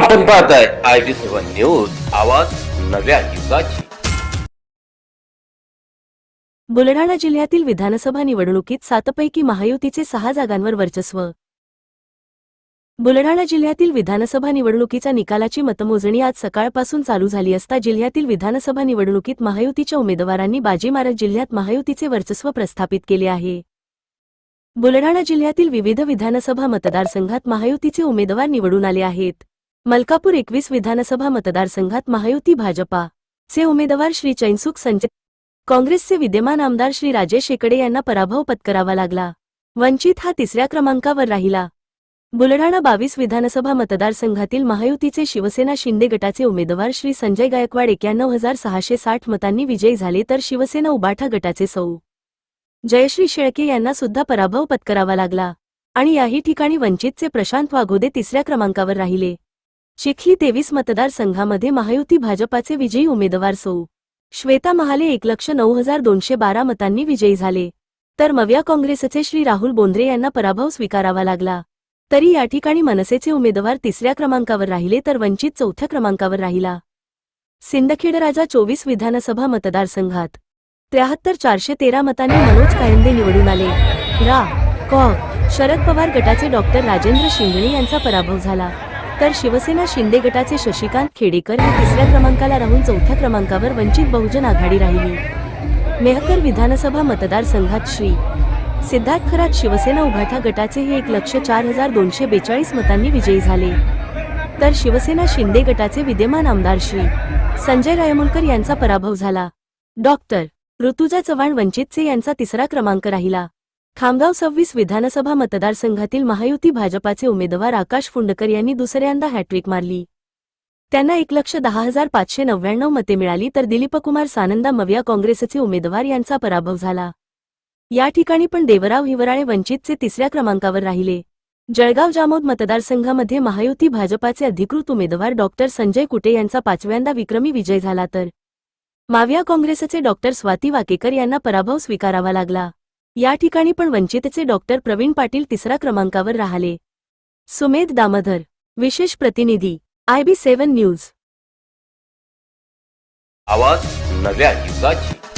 आपण पाहताय I B seven news आवाज नव्या युगाची. बुलढाणा जिल्ह्यातील विधानसभा निवडणुकीत सातपैकी महायुतीचे सहा जागांवर वर्चस्व. बुलढाणा जिल्ह्यातील विधानसभा निवडणुकीच्या निकालाची मतमोजणी आज सकाळपासून चालू झाली असता जिल्ह्यातील विधानसभा निवडणुकीत महायुतीच्या उमेदवारांनी बाजी मारत जिल्ह्यात महायुतीचे वर्चस्व प्रस्थापित केले आहे. बुलढाणा जिल्ह्यातील विविध विधानसभा मतदारसंघात महायुतीचे उमेदवार निवडून आले आहेत. मलकापूर एकवीस विधानसभा मतदारसंघात महायुती भाजपा चे उमेदवार श्री चैनसुख संजय काँग्रेसचे विद्यमान आमदार श्री राजेश शेकडे यांना पराभव पत्करावा लागला. वंचित हा तिसऱ्या क्रमांकावर राहिला. बुलढाणा बावीस विधानसभा मतदारसंघातील महायुतीचे शिवसेना शिंदे गटाचे उमेदवार श्री संजय गायकवाड एक्याण्णव हजार सहाशे साठ मतांनी विजयी झाले तर शिवसेना उबाठा गटाचे सौ. जयश्री शेळके यांना सुद्धा पराभव पत्करावा लागला. आणि याही ठिकाणी वंचितचे प्रशांत वाघोदे तिसऱ्या क्रमांकावर राहिले. चिखली तेवीस मतदारसंघामध्ये महायुती भाजपाचे विजयी उमेदवार सौ. श्वेता महाले एक लक्ष नऊ हजार दोनशे बारा मतांनी विजयी झाले. तर मव्या काँग्रेसचे श्री राहुल बोंद्रे यांना पराभव स्वीकारावा लागला. तरी या ठिकाणी मनसेचे उमेदवार तिसऱ्या क्रमांकावर राहिले तर वंचित चौथ्या क्रमांकावर राहिला. सिंदखेडराजा चोवीस विधानसभा मतदारसंघात त्र्याहत्तर चारशे तेरा मतांनी मनोज कायंदे निवडून आले. रा. कॉ. शरद पवार गटाचे डॉक्टर राजेंद्र शिंगणे यांचा पराभव झाला. तर शिवसेना शिंदे गटाचे शशिकांत खेडेकर हे तिसऱ्या क्रमांकाला राहून चौथ्या क्रमांकावर वंचित बहुजन आघाडी राहिली. मेहकर विधानसभा मतदारसंघात श्री. सिद्धार्थ खरात शिवसेना उभाठा गटाचे हे एक लक्ष चार हजार दोनशे बेचाळीस मतांनी विजयी झाले. तर शिवसेना शिंदे गटाचे विद्यमान आमदार श्री. संजय रायमुलकर यांचा पराभव झाला. डॉक्टर. ऋतुजा चव्हाण वंचितचे यांचा तिसरा क्रमांक राहिला. खामगाव सव्वीस विधानसभा मतदारसंघातील महायुती भाजपाचे उमेदवार आकाश फुंडकर यांनी दुसऱ्यांदा हॅट्रिक मारली. त्यांना एक लक्ष दहा हजार पाचशे नव्याण्णव मते मिळाली तर दिलीपकुमार सानंदा मविया काँग्रेसचे उमेदवार यांचा पराभव झाला. या ठिकाणी पण देवराव हिवराळे वंचितचे तिसऱ्या क्रमांकावर राहिले. जळगाव जामोद मतदारसंघामध्ये महायुती भाजपाचे अधिकृत उमेदवार डॉक्टर संजय कुटे यांचा पाचव्यांदा विक्रमी विजय झाला तर. माविया काँग्रेसचे डॉक्टर स्वाती वाकेकर यांना पराभव स्वीकारावा लागला. या ठिकाणी पण वंचितचे डॉक्टर प्रवीण पाटील तिसऱ्या क्रमांकावर राहिले. सुमेध दामधर विशेष प्रतिनिधी आय बी सेव्हन न्यूज. आवाज नव्या युगाची.